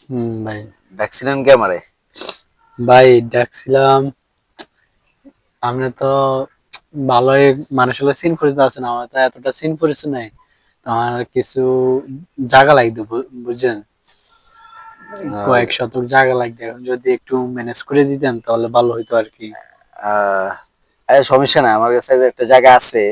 হুম ভাই। ডাকছিলেন কে আমারে ভাই ডাকছিলাম আমরা তো ভালোই সিন পরিচিত আছে না আমার তো এতটা সিন পরিচিত নাই আমার কিছু জায়গা লাগবে বুঝছেন? কয়েক শতক জায়গা লাগবে যদি একটু ম্যানেজ করে দিতেন তাহলে ভালো হইতো আর কি। সমস্যা না আমার কাছে একটা জায়গা আছে।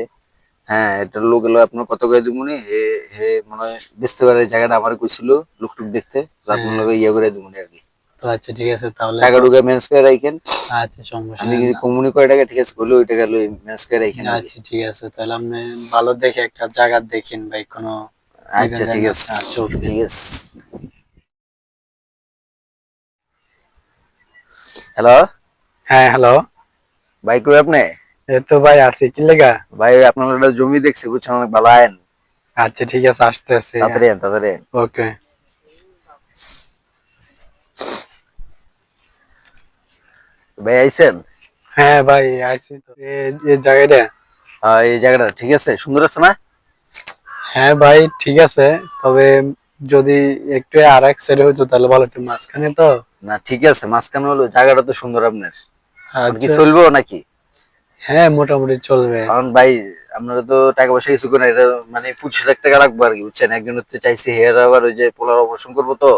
হ্যাঁ এটা লোক এলো আপনার কত করে দিবনি হে হে মনে হয় বুঝতে পারে জায়গাটা আমার কইছিল লোক টুক দেখতে আপনার হ্যাঁ। লোক ইয়ে করে দিবনি আর কি। তো আচ্ছা ঠিক আছে তাহলে টাকা টুকা ম্যানেজ করে রাখেন। আচ্ছা সমস্যা আমি নেই। যদি কমুনি করে টাকা ঠিক আছে করলে ওই টাকা লই ম্যানেজ করে রাখেন আচ্ছা ঠিক আছে তাহলে আপনি ভালো দেখে একটা জায়গা দেখেন ভাই কোনো আচ্ছা ঠিক আছে আচ্ছা ঠিক আছে। হ্যালো হ্যাঁ হ্যালো ভাই কই আপনি? এই তো ভাই আছি। কি লেগা? ভাই আপনার একটা জমি দেখছি বুঝছেন অনেক ভালো আইন। আচ্ছা ঠিক আছে আসতেছি। তাড়াতাড়ি তাড়াতাড়ি ওকে। ভাই আইছেন? হ্যাঁ ভাই আছি তো। এই জায়গাটা? এই জায়গাটা ঠিক আছে সুন্দর আছে না? হ্যাঁ ভাই ঠিক আছে তবে যদি একটু আর এক সাইডে হইতো তাহলে ভালো একটু মাঝখানে তো। না ঠিক আছে মাঝখানে হলো জায়গাটা তো সুন্দর আপনার। আর কি আচ্ছা চলবো নাকি? হ্যাঁ মোটামুটি চলবে। কারণ ভাই আমরা তো টাকা পয়সা কিছু করে এটা মানে পঁচিশ লাখ টাকা রাখব আর কি বুঝছেন? একজন হচ্ছে চাইছে হেয়ার আবার ওই যে পোলার অপারেশন করব তো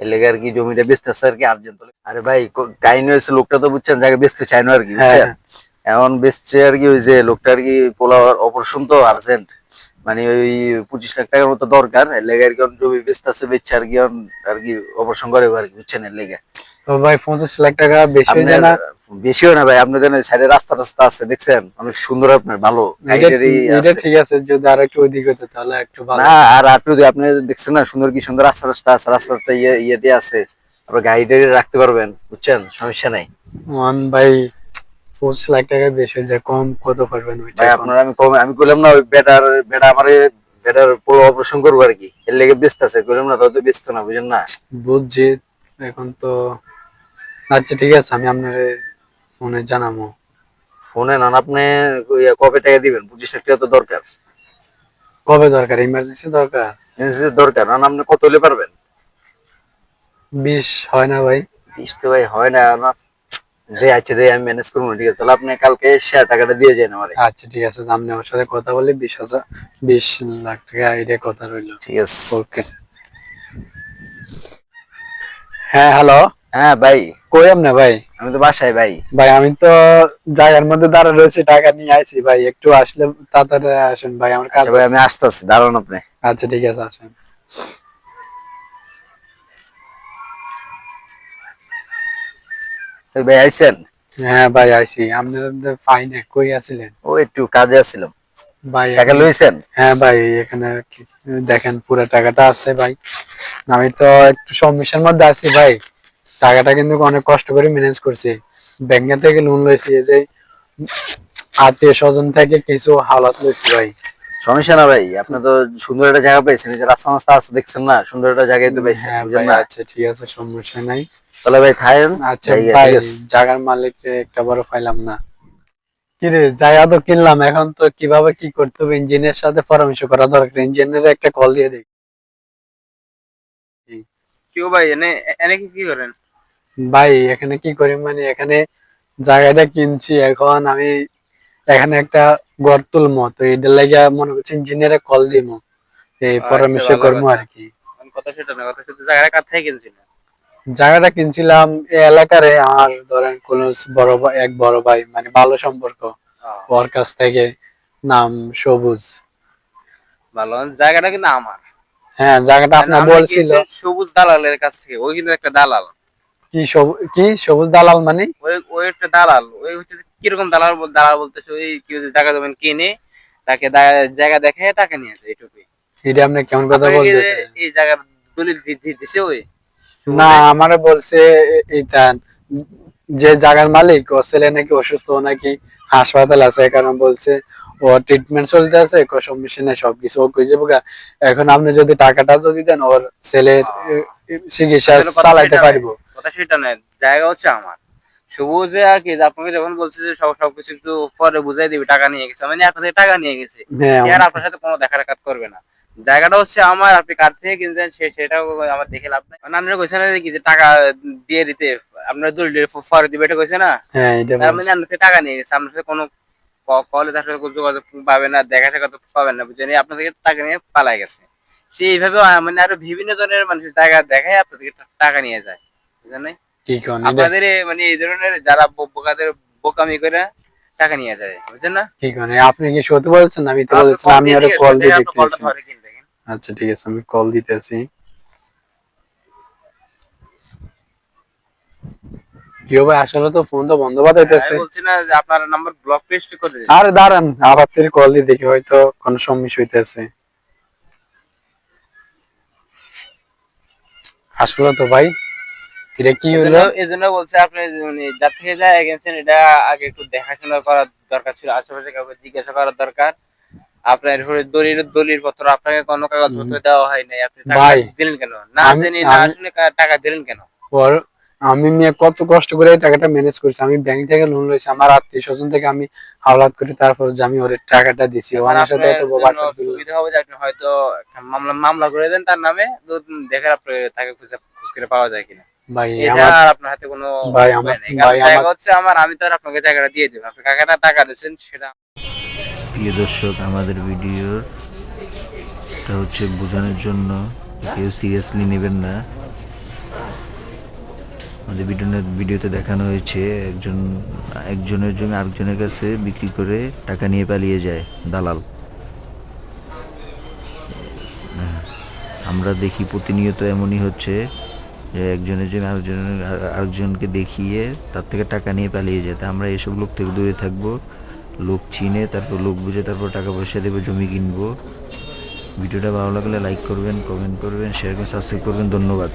এর লেগে আর কি জমিটা বেচতেছে আর কি আর্জেন্ট আরে ভাই কাহিনী হয়েছে লোকটা তো বুঝছেন? জায়গা বেচতে চায় না আর কি হ্যাঁ। বুঝছেন? এখন বেচছে আর কি ওই যে লোকটা আর কি পোলার অপারেশন তো আর্জেন্ট। মানে ওই পঁচিশ লাখ টাকার মতো দরকার এর লেগে আর কি জমি বেচতেছে বেচছে আর কি আর কি অপারেশন করে আর কি বুঝছেন? এর লেগে। তো ভাই পঞ্চাশ লাখ টাকা বেশি হয়ে যায় না? বেশিও না ভাই আপনাদের সাইডে রাস্তা রাস্তা আছে দেখছেন? অনেক সুন্দর আপনার ভালো। এটা গাইডেরই এটা আছে। ঠিক আছে যদি আর একটু ওইদিক হতো তাহলে একটু ভালো না আর আপনি যদি আপনি দেখছেন না সুন্দর কি সুন্দর রাস্তা রাস্তা আছে রাস্তা রাস্তা ইয়ে ইয়ে আছে আপনার গাইডেরই রাখতে পারবেন বুঝছেন? সমস্যা নাই। ভাই পঁচিশ লাখ টাকা বেশি হয়ে যায় কম কত পারবেন ভাই? আপনার আমি কম আমি কইলাম না ওই বেটার বেটা আমারে বেটার পুরো অপারেশন করব আর কি। এর লেগে ব্যস্ত আছে কইলাম না তত ব্যস্ত না বুঝেন না? বুঝছি এখন তো আচ্ছা ঠিক আছে আমি আপনার ফোনে জানাব। ফোনে না আপনি ইয়ে কবে টাকা দিবেন? পঁচিশ লাখ টাকা তো দরকার। কবে দরকার? ইমার্জেন্সি দরকার? Emergency দরকার না আপনি কত হলে পারবেন? বিশ হয় না ভাই। বিশ তো ভাই হয় না না যে আছে দে আমি ম্যানেজ করব ঠিক আছে। তাহলে আপনি কালকে শেয়ার টাকাটা দিয়ে যান আমারে। আচ্ছা ঠিক আছে আপনি আমার সাথে কথা বলে বিশ হাজার বিশ লাখ টাকা এটা কথা রইল। ঠিক আছে। ওকে হ্যাঁ হ্যালো হ্যাঁ ভাই। কই না ভাই? আমি তো বাসায় ভাই। ভাই আমি তো জায়গার মধ্যে দাঁড়া রয়েছে টাকা নিয়ে আইছি ভাই। একটু আসলে তাড়াতাড়ি আসেন ভাই আমার কাজ আচ্ছা ভাই আমি আসতেছি দাঁড়ান আপনি। আচ্ছা ঠিক আছে আসেন। ভাই আইছেন? হ্যাঁ ভাই আইছি। আপনাদের ফাইনে কই আছিলেন? ও একটু কাজে আসছিলাম ভাই টাকা লইছেন? হ্যাঁ ভাই এখানে দেখেন পুরো টাকাটা আছে ভাই। আমি তো একটু সমস্যার মধ্যে আছি ভাই। টাকাটা কিন্তু অনেক কষ্ট করে ম্যানেজ করছি। ব্যাংকে থেকে লোন লইছি যে আত্মীয় স্বজন থেকে কিছু হালাত লইছি ভাই। সমস্যা না ভাই আপনি তো সুন্দর একটা জায়গা পাইছেন এই যে রাস্তা মাস্তা আছে দেখছেন না? সুন্দর একটা জায়গায় তো পাইছেন হ্যাঁ ভাই আচ্ছা ঠিক আছে সমস্যা নাই। তাহলে ভাই থাকেন আচ্ছা ভাই জায়গার মালিক একটা বড় পাইলাম না। কিরে জায়গা তো কিনলাম এখন তো কীভাবে কি করতে হবে? ইঞ্জিনের সাথে পরামর্শ করা দরকার ইঞ্জিনের একটা কল দিয়ে দেখ কেউ ভাই এনে এনে কি কি করেন? ভাই এখানে কি করি? মানে এখানে জায়গাটা কিনছি এখন আমি এখানে একটা ঘর তুলমো। তো এটার লাগে মনে করছি ইঞ্জিনিয়ারে কল দিমো। এই পরামর্শ করব আর কি কথা সেটা না কথা সেটা জায়গাটা থেকে জায়গাটা কিনছিলাম এই এলাকারে আমার ধরেন কোন বড় ভাই এক বড় ভাই মানে ভালো সম্পর্ক। ওর কাছ থেকে নাম সবুজ। ভালো জায়গাটা কিন্তু আমার। হ্যাঁ জায়গাটা আপনার বলছিল সবুজ দালালের কাছ থেকে ওই কিন্তু একটা দালাল। কি সবুজ কি? সবুজ দালাল মানে? ওই একটা দালাল। ওই হচ্ছে কীরকম দালাল দালাল বলতেছে ওই কি জায়গা জমিন কিনে তাকে জায়গা দেখে টাকা নিয়েছে এইটুকুই। এটা আপনি কেমন কথা বলতেছেন? এই জায়গার দলিল দি- দি- দিছে ওই? না আমারে বলছে এটা যে জায়গার মালিক ও ছেলে নাকি অসুস্থ নাকি হাসপাতাল আছে কারণ বলছে ও ট্রিটমেন্ট চলতে আছে কোনো সমস্যা নেই সবকিছু ও কই যাব গা। এখন আপনি যদি টাকাটা যদি দেন ওর ছেলের চিকিৎসা চালাইতে পারব। নয়। কথা সেটা নয় জায়গা হচ্ছে আমার। সবুজে আর কি আপনাকে যখন বলছে যে সব সবকিছু একটু পরে বুঝাই দিবি টাকা নিয়ে গেছে মানে আপনার থেকে টাকা নিয়ে গেছে। হ্যাঁ আর আপনার সাথে কোনো দেখা সাক্ষাৎ করবে না। জায়গাটা হচ্ছে আমার আপনি কার থেকে কিনছেন সে সেটাও আমার দেখে লাভ নাই। মানে আপনারা কইছেন না কি যে টাকা দিয়ে দিতে আপনারা দলিল ফরে দিবে এটা কইছে না? হ্যাঁ এটা মানে আপনার থেকে টাকা নিয়ে গেছে আপনার সাথে কোনো কলে তার সাথে যোগাযোগ পাবেন না দেখা সাক্ষাৎ পাবেন না বুঝছেন আপনার থেকে টাকা নিয়ে পালাই গেছে। সে এইভাবে মানে আরও বিভিন্ন ধরনের মানুষের জায়গা দেখায় আপনার থেকে টাকা নিয়ে যায়। এটা আপনাদের মানে এই ধরনের যারা বোকাদের বোকামি করে টাকা নিয়ে যায় বুঝছেন না? কি কোন? আপনি কি সত্যি বলছেন? আমি তো বলছেন আমি আরও কল দিয়ে দেখতেছি। আচ্ছা ঠিক আছে আমি কল দিতেছি। কি হবে আসলে তো ফোন তো বন্ধ বাতাইতেছে আমি বলছি না যে আপনার নাম্বার ব্লক লিস্ট করে দিন। আরে দাঁড়ান আবার থেকে কল দিয়ে দেখি হয়তো কোন সমস্যা হইতেছে। আসলে তো ভাই এটা কি হলো? এই বলছে আপনি মানে যার থেকে যা গেছেন এটা আগে একটু দেখাশোনা করার দরকার ছিল আশেপাশে কাউকে জিজ্ঞাসা করার দরকার। আপনার এরপরে দলিল দলিল পত্র আপনাকে কোনো কাগজ দেওয়া হয় নাই আপনি টাকা দিলেন কেন? না আমি- জেনে না শুনে টাকা দিলেন কেন? পর আমি নিয়ে কত কষ্ট করে টাকাটা ম্যানেজ করছি। আমি ব্যাংক থেকে লোন লইছি আমার আত্মীয় স্বজন থেকে আমি হাওলাত করে তারপর আমি ওর টাকাটা দিছি। আমার সাথে এত। সুবিধা হবে যে আপনি হয়তো একটা মামলা মামলা করে দেন তার নামে তো দেখে আপনি তাকে খুঁজে খুঁজ করে পাওয়া যায় কিনা। ভাই এটা আমার আর আপনার হাতে কোনো ভাই, আমার- ভাই, আমার- হচ্ছে আমার আমি তো আপনাকে জায়গাটা দিয়ে দেবো। আপনি কাকাটা টাকা দিয়েছেন সেটা প্রিয় দর্শক আমাদের ভিডিওর এটা হচ্ছে বোঝানোর জন্য কেউ সিরিয়াসলি নেবেন না। আমাদের ভিডিও ভিডিওতে দেখানো হয়েছে একজন একজনের জন্য আরেকজনের কাছে বিক্রি করে টাকা নিয়ে পালিয়ে যায় দালাল। আমরা দেখি প্রতিনিয়ত এমনই হচ্ছে। যে একজনের জন্য আরেকজনের আর- আরেকজনকে দেখিয়ে তার থেকে টাকা নিয়ে পালিয়ে যেতে। আমরা এসব লোক থেকে দূরে থাকব। লোক চিনে, তারপর লোক বুঝে, তারপর টাকা পয়সা দেবে, জমি কিনবো। ভিডিওটা ভালো লাগলে লাইক করবেন কমেন্ট করবেন শেয়ার করবেন সাবস্ক্রাইব করবেন। ধন্যবাদ।